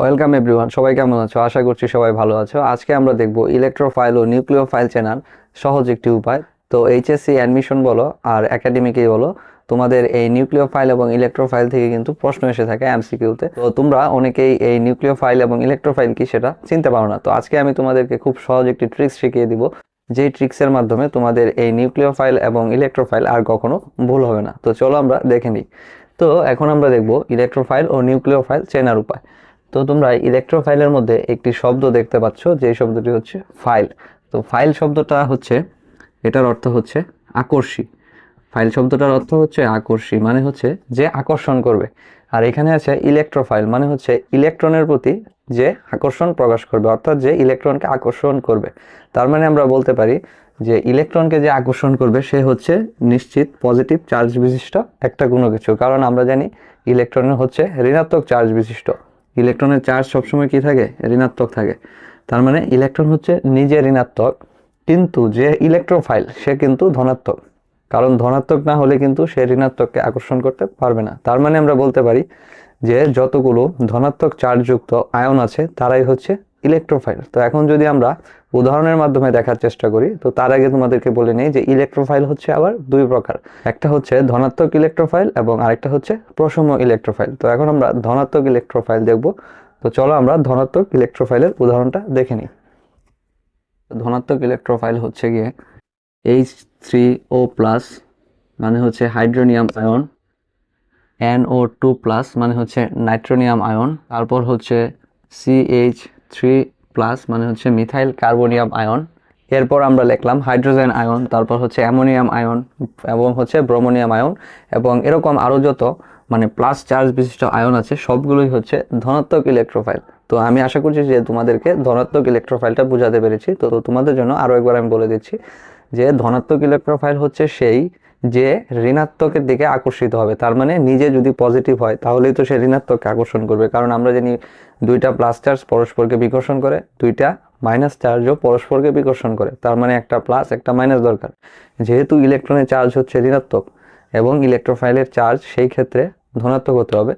Welcome everyone সবাই কেমন আছো? আশা করছি সবাই ভালো আছো। আজকে আমরা দেখব ইলেকট্রোফাইল ও নিউক্লিয় ফাইল চেনার সহজ একটি উপায়। তো এইচএসসি অ্যাডমিশন বলো আর একাডেমিকেই বলো, তোমাদের এই নিউক্লিয় ফাইল এবং ইলেকট্রোফাইল থেকে কিন্তু প্রশ্ন এসে থাকে এমসিকিউতে তো। তোমরা অনেকেই এই নিউক্লিয় ফাইল এবং ইলেকট্রোফাইল কি সেটা চিনতে পারো না। তো আজকে আমি তোমাদেরকে খুব সহজ একটি ট্রিক্স শিখিয়ে দিব, যেই ট্রিক্সের মাধ্যমে তোমাদের এই নিউক্লিয় ফাইল এবং ইলেকট্রোফাইল আর কখনো ভুল হবে না। তো চলো আমরা দেখে নিই। তো এখন আমরা দেখব ইলেকট্রোফাইল ও নিউক্লিয় ফাইল চেনার উপায়। তো তোমরা ইলেকট্রোফাইলের মধ্যে একটি শব্দ দেখতে পাচ্ছ যে শব্দটি হচ্ছে ফাইল তো ফাইল শব্দটা হচ্ছে, এটার অর্থ হচ্ছে আকর্ষী। ফাইল শব্দটার অর্থ হচ্ছে আকর্ষী মানে হচ্ছে যে আকর্ষণ করবে। আর এখানে আছে ইলেকট্রোফাইল মানে হচ্ছে ইলেকট্রনের প্রতি যে আকর্ষণ প্রকাশ করবে, অর্থাৎ যে ইলেকট্রনকে আকর্ষণ করবে। তার মানে আমরা বলতে পারি যে ইলেকট্রনকে যে আকর্ষণ করবে, সে হচ্ছে নিশ্চিত পজিটিভ চার্জ বিশিষ্ট একটা কোনো কিছু কারণ আমরা জানি ইলেকট্রনের হচ্ছে ঋণাত্মক চার্জ বিশিষ্ট। ইলেকট্রনের চার্জ সবসময় কি থাকে? ঋণাত্মক থাকে। তার মানে ইলেকট্রন হচ্ছে নিজে ঋণাত্মক, কিন্তু যে ইলেকট্রোফাইল, সে কিন্তু ধনাত্মক। কারণ ধনাত্মক না হলে কিন্তু সে ঋণাত্মককে আকর্ষণ করতে পারবে না। তার মানে আমরা বলতে পারি যে যতগুলো ধনাত্মক চার্জযুক্ত আয়ন আছে, তারাই হচ্ছে ইলেকট্রোফাইল তো এখন যদি আমরা উদাহরণের মাধ্যমে দেখার চেষ্টা করি, তো তার আগে তোমাদেরকে বলে নেই যে ইলেকট্রোফাইল হচ্ছে আবার দুই প্রকার। একটা হচ্ছে ধনাত্মক ইলেকট্রোফাইল এবং আরেকটা হচ্ছে প্রসম ইলেকট্রোফাইল তো এখন আমরা ধনাত্মক ইলেকট্রোফাইল দেখব। তো চলো আমরা ধনাত্মক ইলেকট্রোফাইলের উদাহরণটা দেখে নিই। ধনাত্মক ইলেকট্রোফাইল হচ্ছে গিয়ে এইচ থ্রি ও প্লাস মানে হচ্ছে hydronium ion N O two plus মানে হচ্ছে নাইট্রোনিয়াম আয়ন তারপর হচ্ছে সিএইচ থ্রি প্লাস মানে হচ্ছে মিথাইল কার্বোনিয়াম আয়ন। এরপর আমরা লিখলাম হাইড্রোজেন আয়ন, তারপর হচ্ছে অ্যামোনিয়াম আয়ন এবং হচ্ছে ব্রোমোনিয়াম আয়ন এবং এরকম আরও যত মানে প্লাস চার্জ বিশিষ্ট আয়ন আছে, সবগুলোই হচ্ছে ধনাত্মক ইলেকট্রোফাইল তো আমি আশা করছি যে তোমাদেরকে ধনাত্মক ইলেকট্রোফাইলটা বোঝাতে পেরেছি। তো তোমাদের জন্য আরও একবার আমি বলে দিচ্ছি যে ধনাত্মক ইলেকট্রোফাইল হচ্ছে সেই যে ঋণাত্মকের দিকে আকর্ষিত হবে। তার মানে নিজে যদি পজিটিভ হয়, তাহলেই তো সে ঋণাত্মককে আকর্ষণ করবে। কারণ আমরা জানি দুইটা প্লাস চার্জ পরস্পরকে বিকর্ষণ করে, দুইটা মাইনাস চার্জও পরস্পরকে বিকর্ষণ করে। তার মানে একটা প্লাস একটা মাইনাস দরকার। যেহেতু ইলেকট্রনের চার্জ হচ্ছে ঋণাত্মক এবং ইলেকট্রোফাইলের চার্জ সেই ক্ষেত্রে ধনাত্মক হতে হবে,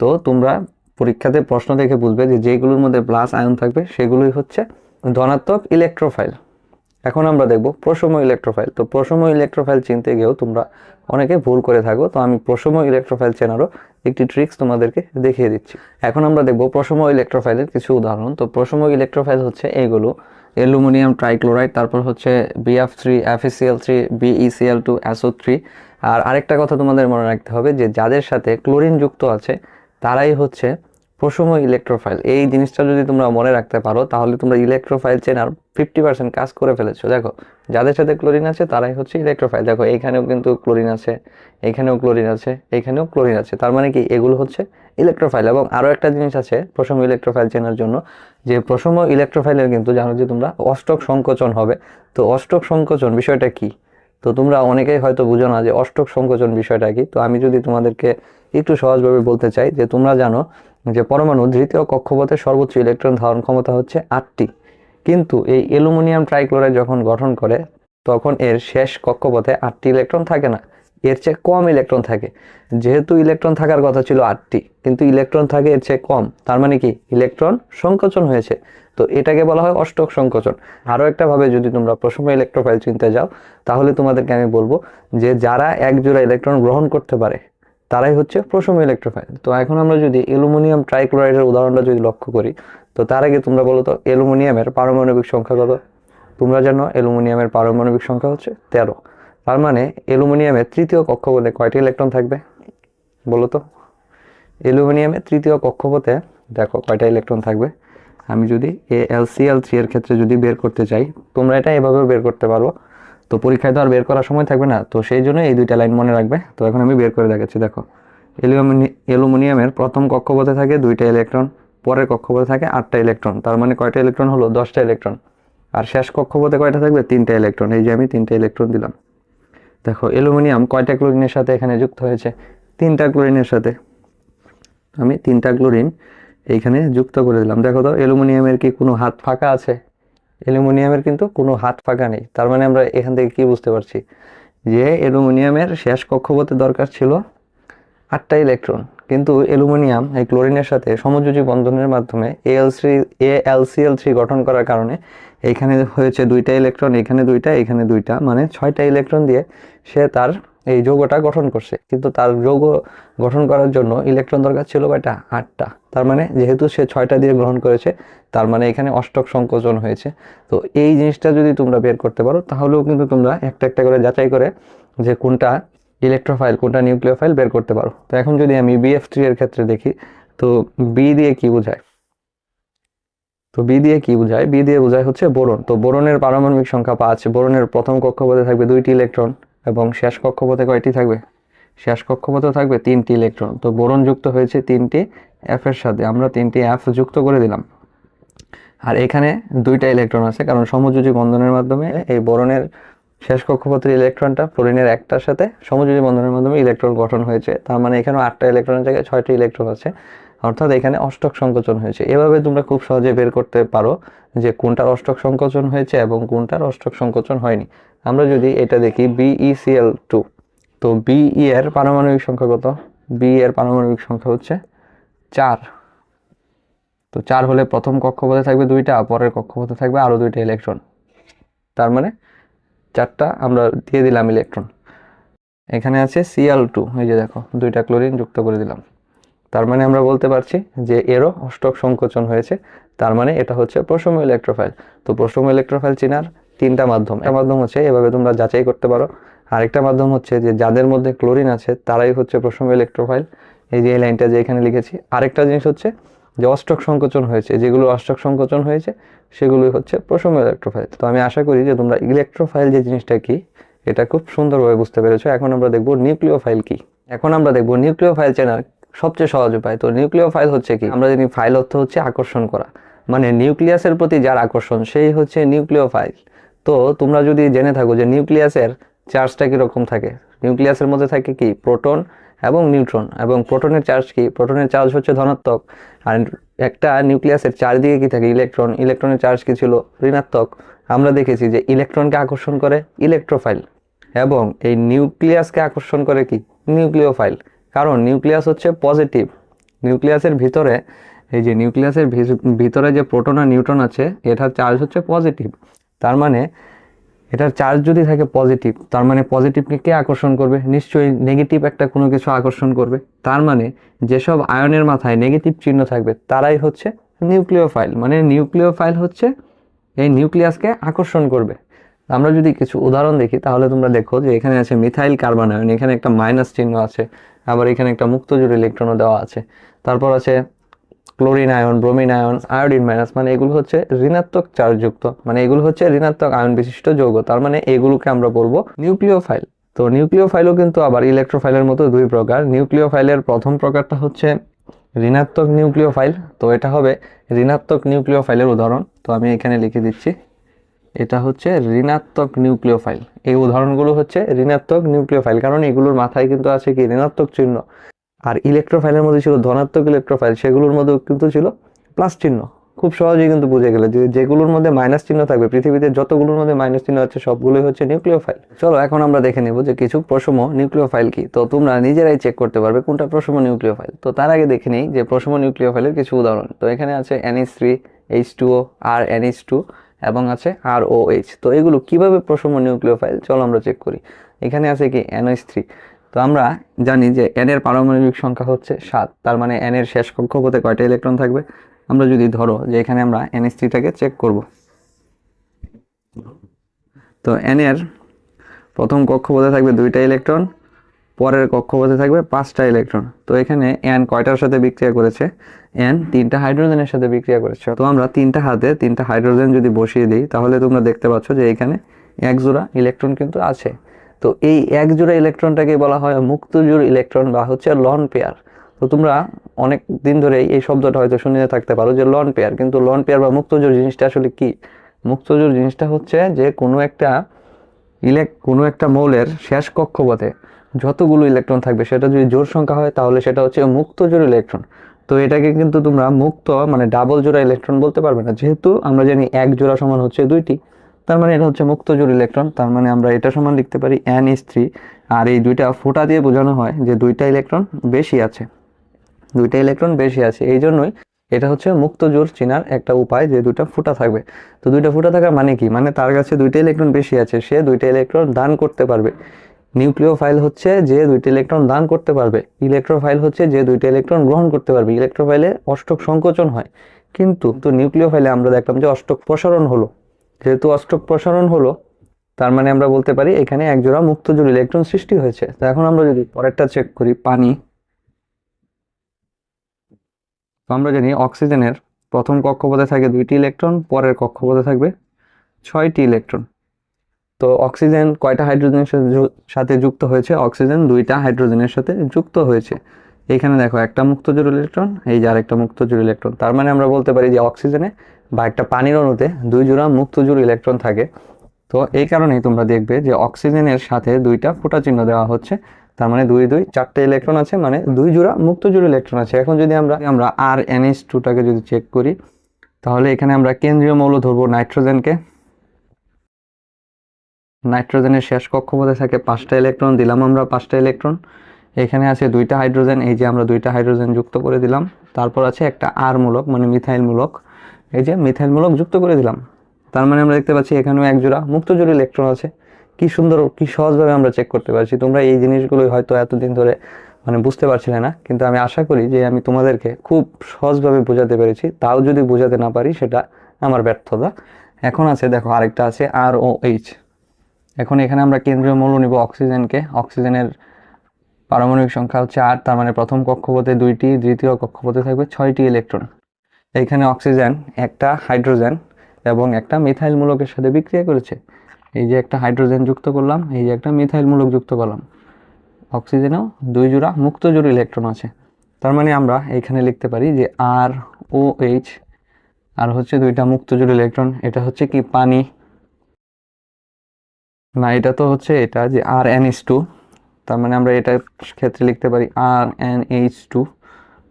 তো তোমরা পরীক্ষাতে প্রশ্ন দেখে বুঝবে যে যেগুলোর মধ্যে প্লাস আয়ন থাকবে, সেগুলোই হচ্ছে ধনাত্মক ইলেকট্রোফাইল এখন আমরা দেখব প্রসম ইলেকট্রোফাইল তো প্রসম ইলেকট্রোফাইল চিনতে গিয়েও তোমরা অনেকে ভুল করে থাকো। তো আমি প্রসম ইলেকট্রোফাইল চেনারও একটি ট্রিক্স তোমাদেরকে দেখিয়ে দিচ্ছি। এখন আমরা দেখব প্রসম ইলেকট্রোফাইলের কিছু উদাহরণ। তো প্রসম ইলেকট্রোফাইল হচ্ছে এইগুলো। অ্যালুমিনিয়াম ট্রাইক্লোরাইড, তারপর হচ্ছে BF three FeCl three BeCl two SEO three আর আরেকটা কথা তোমাদের মনে রাখতে হবে যে যাদের সাথে ক্লোরিন যুক্ত আছে, তারাই হচ্ছে প্রসম ইলেকট্রোফাইল এই জিনিসটা যদি তোমরা মনে রাখতে পারো, তাহলে তোমরা ইলেকট্রোফাইল চেনার ফিফটি পার্সেন্ট কাজ করে ফেলেছো। দেখো, যাদের সাথে ক্লোরিন আছে, তারাই হচ্ছে ইলেকট্রোফাইল দেখো, এইখানেও কিন্তু ক্লোরিন আছে এখানেও ক্লোরিন আছে, এইখানেও ক্লোরিন আছে। তার মানে কি? এগুলো হচ্ছে ইলেকট্রোফাইল এবং আরও একটা জিনিস আছে প্রসম ইলেকট্রোফাইল চেনার জন্য, যে প্রসম ইলেকট্রোফাইলের কিন্তু জানো যে তোমরা অষ্টক সংকোচন হবে। তো অষ্টক সংকোচন বিষয়টা কি? তো তোমরা অনেকেই হয়তো বুঝো না যে অষ্টক সংকোচন বিষয়টা কি। তো আমি যদি তোমাদেরকে একটু সহজভাবে বলতে চাই যে তোমরা জানো যে পরমাণু দ্বিতীয় কক্ষপথে সর্বোচ্চ ইলেকট্রন ধারণ ক্ষমতা হচ্ছে আটটি। কিন্তু এই অ্যালুমিনিয়াম ট্রাইক্লোরাইড যখন গঠন করে, তখন এর শেষ কক্ষপথে আটটি ইলেকট্রন থাকে না। এর চেয়ে কম ইলেকট্রন থাকে। যেহেতু ইলেকট্রন থাকার কথা ছিল আটটি, কিন্তু ইলেকট্রন থাকে এর চেয়ে কম। তার মানে কি? ইলেকট্রন সংকোচন হয়েছে। তো এটাকে বলা হয় অষ্টক সংকোচন। আরও একটা ভাবে যদি তোমরা প্রসম ইলেকট্রোফাইল চিনতে যাও, তাহলে তোমাদেরকে আমি বলব যে যারা এক জোড়া ইলেকট্রন গ্রহণ করতে পারে, তারাই হচ্ছে প্রসম ইলেকট্রোফাইল তো এখন আমরা যদি অ্যালুমিনিয়াম ট্রাইক্লোরাইডের উদাহরণটা যদি লক্ষ্য করি, তো তার আগে তোমরা বলো তো অ্যালুমিনিয়ামের পারমাণবিক সংখ্যা কত? তোমরা জানো অ্যালুমিনিয়ামের পারমাণবিক সংখ্যা হচ্ছে তেরো। তার মানে অ্যালুমিনিয়ামের তৃতীয় কক্ষ কক্ষপথে কয়টি ইলেকট্রন থাকবে? বলো তো। অ্যালুমিনিয়ামের তৃতীয় কক্ষপথে দেখো কয়টা ইলেকট্রন থাকবে? আমি যদি এ এল সি, এল থ্রি এর ক্ষেত্রে যদি বের করতে চাই, তোমরা এটা এভাবেও বের করতে পারো। তো পরীক্ষায় তো আর বের করার সময় থাকবে না। তো সেই জন্য এই দুইটা লাইন মনে রাখবে। তো এখন আমি বের করে দেখাচ্ছি, দেখো। অ্যালুমিনি অ্যালুমিনিয়ামের প্রথম কক্ষপথে থাকে দুইটা ইলেকট্রন, পরের কক্ষপথে থাকে আটটা ইলেকট্রন। তার মানে কয়টা ইলেকট্রন হলো? দশটা ইলেকট্রন। আর শেষ কক্ষপথে কয়টা থাকবে? তিনটা ইলেকট্রন। এই যে আমি তিনটা ইলেকট্রন দিলাম। দেখো অ্যালুমিনিয়াম কয়টা ক্লোরিনের সাথে এখানে যুক্ত হয়েছে? তিনটা ক্লোরিনের সাথে। আমি তিনটা ক্লোরিন এইখানে যুক্ত করে দিলাম। দেখো তো, অ্যালুমিনিয়ামের কি কোনো হাত ফাঁকা আছে? অ্যালুমিনিয়ামের কিন্তু কোনো হাত ফাঁকা নেই। তার মানে আমরা এখান থেকে কি বুঝতে পারছি? যে অ্যালুমিনিয়ামের শেষ কক্ষপথে দরকার ছিল আটটা ইলেকট্রন। কিন্তু অ্যালুমিনিয়াম এই ক্লোরিনের সাথে সমযোজী বন্ধনের মাধ্যমে এএল থ্রি এএলসিএল থ্রি গঠন করার কারণে এইখানে হয়েছে দুইটা ইলেকট্রন, এখানে দুইটা এখানে দুইটা মানে ছয়টা ইলেকট্রন দিয়ে সে তার এই যৌগটা গঠন করছে। কিন্তু তার যৌগ গঠন করার জন্য ইলেকট্রন দরকার ছিল কয়টা আটটা। তার মানে যেহেতু সে ছয়টা দিয়ে গ্রহণ করেছে, তার মানে এখানে অষ্টক সংকোচন হয়েছে। তো এই জিনিসটা যদি তোমরা বের করতে পারো, তাহলেও কিন্তু তোমরা একটা একটা করে যাচাই করে যে কোনটা ইলেকট্রোফাইল, কোনটা নিউক্লিওফাইল বের করতে পারো। তো এখন যদি আমি বিএফ থ্রি এর ক্ষেত্রে দেখি, তো বি দিয়ে কি বোঝায়? তো বি দিয়ে কি বোঝায়? বি দিয়ে বোঝায় হচ্ছে বোরন। তো বোরনের পারমাণবিক সংখ্যা পাঁচ, বোরনের প্রথম কক্ষপথে থাকবে দুইটি ইলেকট্রন। এবং শেষ কক্ষপথে কয়টি থাকবে? শেষ কক্ষপথে থাকবে তিনটি ইলেকট্রন। তো বোরন যুক্ত হয়েছে তিনটি এফ এর সাথে। আমরা তিনটি এফ যুক্ত করে দিলাম। আর এখানে দুইটা ইলেকট্রন আছে, কারণ সমযোজী বন্ধনের মাধ্যমে এই বোরনের শেষ কক্ষপথের ইলেকট্রনটা ফ্লোরিনের একটার সাথে সমযোজী বন্ধনের মাধ্যমে ইলেকট্রন গঠন হয়েছে। তার মানে এখানেও আটটা ইলেকট্রনের জায়গায় ছয়টি ইলেকট্রন আছে। অর্থাৎ এখানে অষ্টক সংকোচন হয়েছে। এভাবে তোমরা খুব সহজে বের করতে পারো যে কোনটার অষ্টক সংকোচন হয়েছে এবং কোনটার অষ্টক সংকোচন হয়নি। আমরা যদি এটা দেখি বিইসিএল টু তো বিই এর পারমাণবিক সংখ্যা কত? বি এর পারমাণবিক সংখ্যা হচ্ছে চার। তো চার হলে প্রথম কক্ষপথে থাকবে দুইটা, পরের কক্ষপথে থাকবে আরও দুইটা ইলেকট্রন তার মানে চারটা আমরা দিয়ে দিলাম ইলেকট্রন এখানে আছে সিএল টু এই যে দেখো, দুইটা ক্লোরিন যুক্ত করে দিলাম। তার মানে আমরা বলতে পারছি যে এরও অষ্টক সংকোচন হয়েছে, তার মানে এটা হচ্ছে প্রসম ইলেকট্রোফাইল তো প্রসম ইলেকট্রোফাইল চেনার তিনটা মাধ্যম। একটা মাধ্যম হচ্ছে এভাবে তোমরা যাচাই করতে পারো। আরেকটা মাধ্যম হচ্ছে যে যাদের মধ্যে ক্লোরিন আছে, তারাই হচ্ছে প্রসম ইলেকট্রোফাইল এই যে এই লাইনটা যে এখানে লিখেছি। আরেকটা জিনিস হচ্ছে যে অষ্টক সংকোচন হয়েছে, যেগুলো অষ্টক সংকোচন হয়েছে, সেগুলোই হচ্ছে প্রসম ইলেকট্রোফাইল তো আমি আশা করি যে তোমরা ইলেকট্রোফাইল যে জিনিসটা কি, এটা খুব সুন্দরভাবে বুঝতে পেরেছ। এখন আমরা দেখব নিউক্লিওফাইল কি। এখন আমরা দেখব নিউক্লিওফাইল চেনার সবচেয়ে সহজ উপায়। তো নিউক্লিওফাইল হচ্ছে কি? আমরা জানি ফাইল অর্থ হচ্ছে আকর্ষণ করা। মানে নিউক্লিয়াসের প্রতি যার আকর্ষণ, সেই হচ্ছে নিউক্লিওফাইল তো তোমরা যদি জেনে থাকো যে নিউক্লিয়াসের চার্জটা কীরকম থাকে? নিউক্লিয়াসের মধ্যে থাকে কি? প্রোটন এবং নিউট্রন। এবং প্রোটনের চার্জ কি? প্রোটনের চার্জ হচ্ছে ধনাত্মক। আর একটা নিউক্লিয়াসের চারদিকে কি থাকে? ইলেকট্রন। ইলেকট্রনের চার্জ কি ছিল? ঋণাত্মক। আমরা দেখেছি যে ইলেকট্রনকে আকর্ষণ করে ইলেকট্রোফাইল এবং এই নিউক্লিয়াসকে আকর্ষণ করে কি? নিউক্লিওফাইল। কারণ নিউক্লিয়াস হচ্ছে পজিটিভ। নিউক্লিয়াসের ভিতরে, এই যে নিউক্লিয়াসের ভিতরে যে প্রোটন আর নিউট্রন আছে, এটার চার্জ হচ্ছে পজিটিভ। তার মানে এটার চার্জ যদি থাকে পজিটিভ তার মানে পজিটিভকে কে আকর্ষণ করবে? নিশ্চয়ই নেগেটিভ একটা কোনো কিছু আকর্ষণ করবে। তার মানে যেসব আয়নের মাথায় নেগেটিভ চিহ্ন থাকবে, তারাই হচ্ছে নিউক্লিওফাইল মানে নিউক্লিওফাইল হচ্ছে এই নিউক্লিয়াসকে আকর্ষণ করবে। আমরা যদি কিছু উদাহরণ দেখি, তাহলে তোমরা দেখো যে এখানে আছে মিথাইল কার্বন আয়ন এখানে একটা মাইনাস চিহ্ন আছে, আবার এখানে একটা মুক্তজোড় ইলেকট্রনও দেওয়া আছে। তারপর আছে chlorine ion bromine ion iodine minus মানে এগুলো হচ্ছে ঋণাত্মক চার্জযুক্ত মানে এগুলো হচ্ছে ঋণাত্মক আয়ন বিশিষ্ট যৌগ, তার মানে এগুলোকে আমরা বলব নিউক্লিওফাইল। তো নিউক্লিওফাইলও কিন্তু আবার ইলেকট্রোফাইলের মতো দুই প্রকার, নিউক্লিওফাইলের প্রথম প্রকারটা হচ্ছে ঋণাত্মক নিউক্লিওফাইল, তো এটা হবে ঋণাত্মক নিউক্লিওফাইলের উদাহরণ, তো আমি এখানে লিখে দিচ্ছি, এটা হচ্ছে ঋণাত্মক নিউক্লিওফাইল। এই উদাহরণগুলো হচ্ছে ঋণাত্মক নিউক্লিওফাইল, কারণ এগুলোর মাথায় কিন্তু আছে কি? ঋণাত্মক চিহ্ন। আর ইলেকট্রোফাইলের মধ্যে ছিল ধনাত্মক ইলেকট্রোফাইল সেগুলোর মধ্যে কিন্তু ছিল প্লাস চিহ্ন। খুব সহজেই কিন্তু বুঝে গেলে যে যেগুলোর মধ্যে মাইনাস চিহ্ন থাকবে, পৃথিবীতে যতগুলোর মধ্যে মাইনাস চিহ্ন আছে সবগুলোই হচ্ছে নিউক্লিওফাইল চলো এখন আমরা দেখে নেব যে কিছু প্রসম নিউক্লিওফাইল কি। তো তোমরা নিজেরাই চেক করতে পারবে কোনটা প্রসম নিউক্লিওফাইল তো তার আগে দেখে নেই যে প্রসম নিউক্লিওফাইলের কিছু উদাহরণ। তো এখানে আছে NH three H two O আর এনএইচ টু এবং আছে আর ও এইচ তো এগুলো কীভাবে প্রসম নিউক্লিওফাইল চলো আমরা চেক করি। এখানে আছে কি এনএইচ থ্রি তো আমরা জানি যে এন এর পারমাণবিক সংখ্যা হচ্ছে সাত। তার মানে এন এর শেষ কক্ষপথে কয়টা ইলেকট্রন থাকবে? আমরা যদি ধরো যে এখানে আমরা এনএস থ্রিটাকে চেক করব। তো এন এর প্রথম কক্ষপথে থাকবে দুইটা ইলেকট্রন, পরের কক্ষপথে থাকবে পাঁচটা ইলেকট্রন। তো এখানে এন কয়টার সাথে বিক্রিয়া করেছে? এন তিনটা হাইড্রোজেনের সাথে বিক্রিয়া করেছে। তো আমরা তিনটা হাতে তিনটা হাইড্রোজেন যদি বসিয়ে দিই, তাহলে তোমরা দেখতে পাচ্ছ যে এখানে এক জোড়া ইলেকট্রন কিন্তু আছে। তো এই এক জোড়া ইলেকট্রনটাকে বলা হয় মুক্তজোড় ইলেকট্রন বা হচ্ছে লন পেয়ার তো তোমরা অনেক দিন ধরে এই শব্দটা হয়তো শুনে থাকতে পারো যে লন পেয়ার কিন্তু লন পেয়ার বা মুক্তজোড় জিনিসটা আসলে কি? মুক্তজোড় জিনিসটা হচ্ছে যে কোনো একটা ইলেক কোনো একটা মৌলের শেষ কক্ষপথে যতগুলো ইলেকট্রন থাকবে, সেটা যদি জোর সংখ্যা হয় তাহলে সেটা হচ্ছে মুক্ত জোড় ইলেকট্রন তো এটাকে কিন্তু তোমরা মুক্ত মানে ডাবল জোড়া ইলেকট্রন বলতে পারবে না, যেহেতু আমরা জানি এক জোড়া সমান হচ্ছে দুইটি। তার মানে এটা হচ্ছে মুক্ত জোড় ইলেকট্রন তার মানে আমরা এটা সমান লিখতে পারি এন ইস থ্রি আর এই দুইটা ফোঁটা দিয়ে বোঝানো হয় যে দুইটা ইলেকট্রন বেশি আছে। দুইটা ইলেকট্রন বেশি আছে, এই জন্যই এটা হচ্ছে মুক্ত জোর চেনার একটা উপায় যে দুইটা ফুটা থাকবে। তো দুইটা ফুটা থাকার মানে কি? মানে তার কাছে দুইটা ইলেকট্রন বেশি আছে, সে দুইটা ইলেকট্রন দান করতে পারবে। নিউক্লিওফাইল হচ্ছে যে দুইটা ইলেকট্রন দান করতে পারবে ইলেকট্রোফাইল হচ্ছে যে দুইটা ইলেকট্রন গ্রহণ করতে পারবে ইলেকট্রোফাইলে অষ্টক সংকোচন হয়। কিন্তু তো নিউক্লিওফাইলে আমরা দেখলাম যে অষ্টক প্রসারণ হলো। যেহেতু অষ্টক প্রসারণ হলো, তার মানে আমরা বলতে পারি এখানে একজোড়া মুক্তজোড় ইলেকট্রন সৃষ্টি হয়েছে। তো এখন আমরা যদি পরেরটা চেক করি, পানি। তো আমরা জানি অক্সিজেনের প্রথম কক্ষপথে থাকে দুইটি ইলেকট্রন, পরের কক্ষপথে থাকবে ছয়টি ইলেকট্রন। তো অক্সিজেন কয়টা হাইড্রোজেনের সাথে যুক্ত হয়েছে? অক্সিজেন দুইটা হাইড্রোজেনের সাথে যুক্ত হয়েছে। এখানে দেখো একটা মুক্ত মুক্তজোড় ইলেকট্রন, এই যে আরেকটা মুক্তজোড় ইলেকট্রন। তার মানে আমরা বলতে পারি যে অক্সিজেনে বা একটা পানির অণুতে দুই জোড়া মুক্তজোড় ইলেকট্রন থাকে। তো এই কারণেই তোমরা দেখবে যে অক্সিজেনের সাথে দুইটা ফোঁটা চিহ্ন দেওয়া হচ্ছে। তার মানে দুই দুই, চারটে ইলেকট্রন আছে মানে দুই জোড়া মুক্তজোড় ইলেকট্রন আছে। এখন যদি আমরা আমরা আর এনএস টুটাকে যদি চেক করি, তাহলে এখানে আমরা কেন্দ্রীয় মৌল ধরবো নাইট্রোজেনকে। নাইট্রোজেনের শেষ কক্ষপথে থাকে পাঁচটা ইলেকট্রন দিলাম আমরা পাঁচটা ইলেকট্রন এখানে আছে দুইটা হাইড্রোজেন এই যে আমরা দুইটা হাইড্রোজেন যুক্ত করে দিলাম। তারপর আছে একটা আর মূলক মানে মিথাইল মূলক। এই যে মিথাইল মূলক যুক্ত করে দিলাম। তার মানে আমরা দেখতে পাচ্ছি এখানেও এক জোড়া মুক্তজোড় ইলেকট্রন আছে। কি সুন্দর, কি সহজভাবে আমরা চেক করতে পারছি। তোমরা এই জিনিসগুলোই হয়তো এতদিন ধরে মানে বুঝতে পারছিলে না, কিন্তু আমি আশা করি যে আমি তোমাদেরকে খুব সহজভাবে বোঝাতে পেরেছি। তাও যদি বোঝাতে না পারি, সেটা আমার ব্যর্থতা। এখন আছে, দেখো, আরেকটা আছে আর ও এইচ এখন এখানে আমরা কেন্দ্রীয় মূল্য নিব অক্সিজেনকে। অক্সিজেনের পারমাণবিক সংখ্যা হচ্ছে আট তার মানে প্রথম কক্ষপথে দুইটি, দ্বিতীয় কক্ষপথে থাকবে ছয়টি ইলেকট্রন এইখানে অক্সিজেন, একটা হাইড্রোজেন এবং একটা মিথাইল মূলকের সাথে বিক্রিয়া করেছে। এই যে একটা হাইড্রোজেন যুক্ত করলাম, এই যে একটা মিথাইল মূলক যুক্ত করলাম। অক্সিজেনেও দুই জোড়া মুক্ত জোড় ইলেকট্রন আছে। তার মানে আমরা এইখানে লিখতে পারি যে আর, ও, এইচ, আর হচ্ছে দুইটা মুক্ত জোড় ইলেকট্রন, এটা হচ্ছে কি পানি? না, এটা তো হচ্ছে এটা যে আর এন এইচ টু, তার মানে আমরা এটার ক্ষেত্রে লিখতে পারি আর এন এইচ টু।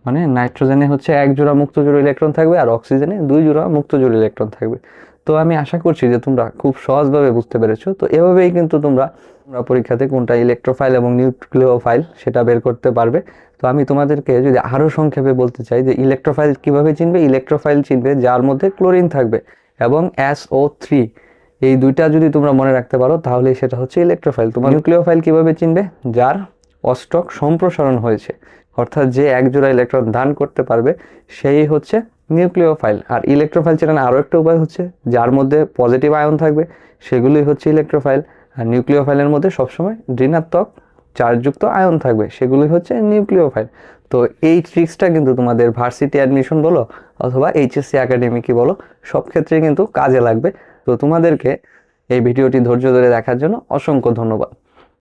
মানে নাইট্রোজেনে হচ্ছে এক জোড়া মুক্ত জোড় ইলেকট্রন থাকবে আর অক্সিজেনে দুই জোড়া মুক্ত জোড় ইলেকট্রন থাকবে। তো আমি আশা করছি যে তোমরা খুব সহজভাবে বুঝতে পেরেছ। তো এভাবেই কিন্তু তোমরা তোমরা পরীক্ষাতে কোনটা ইলেকট্রোফাইল এবং নিউক্লিওফাইল সেটা বের করতে পারবে। তো আমি তোমাদেরকে যদি আরও সংক্ষেপে বলতে চাই যে ইলেকট্রোফাইল কীভাবে চিনবে? ইলেকট্রোফাইল চিনবে যার মধ্যে ক্লোরিন থাকবে এবং এস ও থ্রি এই দুইটা যদি তোমরা মনে রাখতে পারো তাহলে সেটা হচ্ছে ইলেকট্রোফাইল তোমার নিউক্লিওফাইল কীভাবে চিনবে? যার অষ্টক সম্প্রসারণ হয়েছে। অর্থাৎ যে এক জোড়া ইলেকট্রন দান করতে পারবে, সেই হচ্ছে নিউক্লিওফাইল আর ইলেকট্রোফাইল চেনার আরও একটা উপায় হচ্ছে, যার মধ্যে পজিটিভ আয়ন থাকবে, সেগুলোই হচ্ছে ইলেকট্রোফাইল আর নিউক্লিওফাইলের মধ্যে সবসময় ঋণাত্মক চার্জযুক্ত আয়ন থাকবে, সেগুলোই হচ্ছে নিউক্লিওফাইল তো এই ট্রিক্সটা কিন্তু তোমাদের ভার্সিটি অ্যাডমিশন বলো, অথবা এইচএসসি একাডেমি কি বলো, সব ক্ষেত্রে কিন্তু কাজে লাগবে। তো তোমাদেরকে এই ভিডিওটি ধৈর্য ধরে দেখার জন্য অসংখ্য ধন্যবাদ।